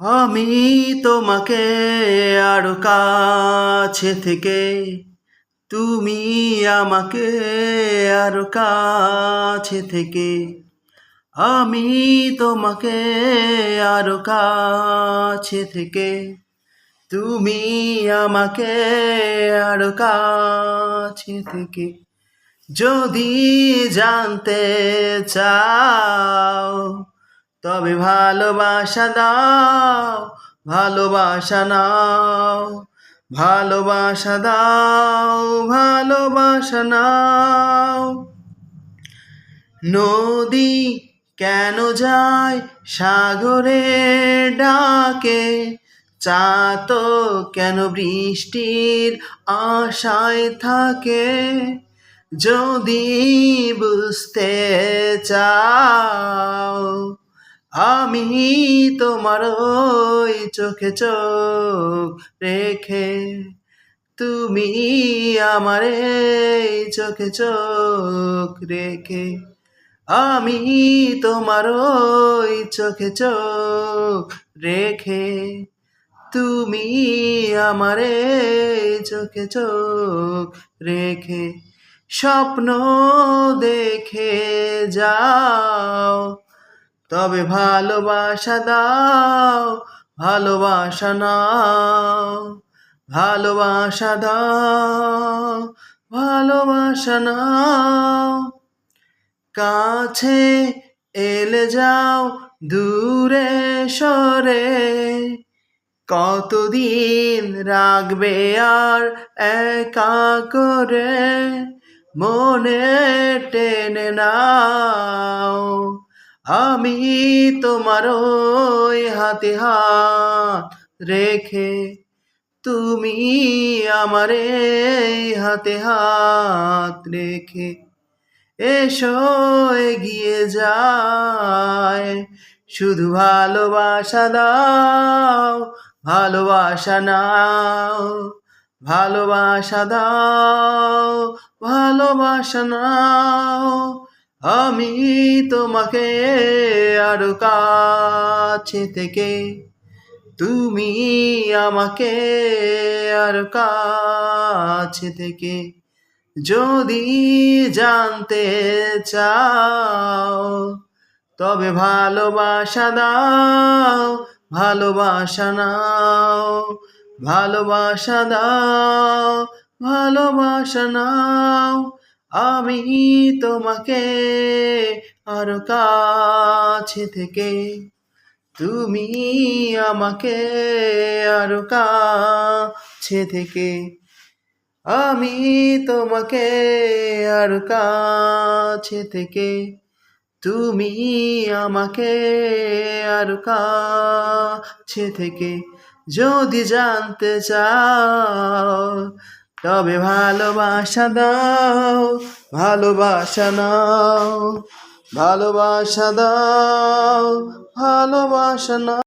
আমি তোমাকে আরও কাছে থেকে, তুমি আমাকে আরও কাছে থেকে, আমি তোমাকে আরও কাছে থেকে, তুমি আমাকে আরও কাছে থেকে। যদি জানতে চাও তবে ভালোবাসা দাও, ভালোবাসা নাও, ভালোবাসা দাও, ভালোবাসা নাও। নদী কেন যায় সাগরে ডাকে চাতো কেন বৃষ্টির আশায় থাকে? যদি বুঝতে চাও আমি তোমার ওই চোখে চোখ রেখে, তুমি আমার এই চোখে চোখ রেখে, আমি তোমার ওই চোখে চোখ রেখে, তুমি আমার এই চোখে চোখ রেখে, স্বপ্ন দেখে যাও। তবে ভালোবাসা দাও, ভালোবাসা নাও, ভালোবাসা দাও, ভালোবাসা নাও। কাছে এলে যাও, দূরে সরে, কতদিন রাখবে আর একা করে, মনে টেনে নাও। আমি তোমার ওই হাতে হাত রেখে তুমি আমার হাতে হাত রেখে এসো, এগিয়ে যায়। শুধু ভালোবাসা দাও, ভালোবাসা নাও, ভালোবাসা দাও, ভালোবাসা নাও। আমি তোমাকে আরও কাছে থেকে, তুমি আমাকে আরও কাছে থেকে। যদি জানতে চাও, তবে ভালোবাসা দাও, ভালোবাসা নাও, ভালোবাসা দাও, ভালোবাসা নাও। আমি তোমাকে আরও কাছে থেকে, তুমি আমাকে আরও কাছে থেকে, আমি তোমাকে আর কাছে থেকে, তুমি আমাকে আর কাছে থেকে। যদি জানতে চাও তবে ভালোবাসা দাও ভালোবাসা নাও ভালোবাসা দাও ভালোবাসা নাও।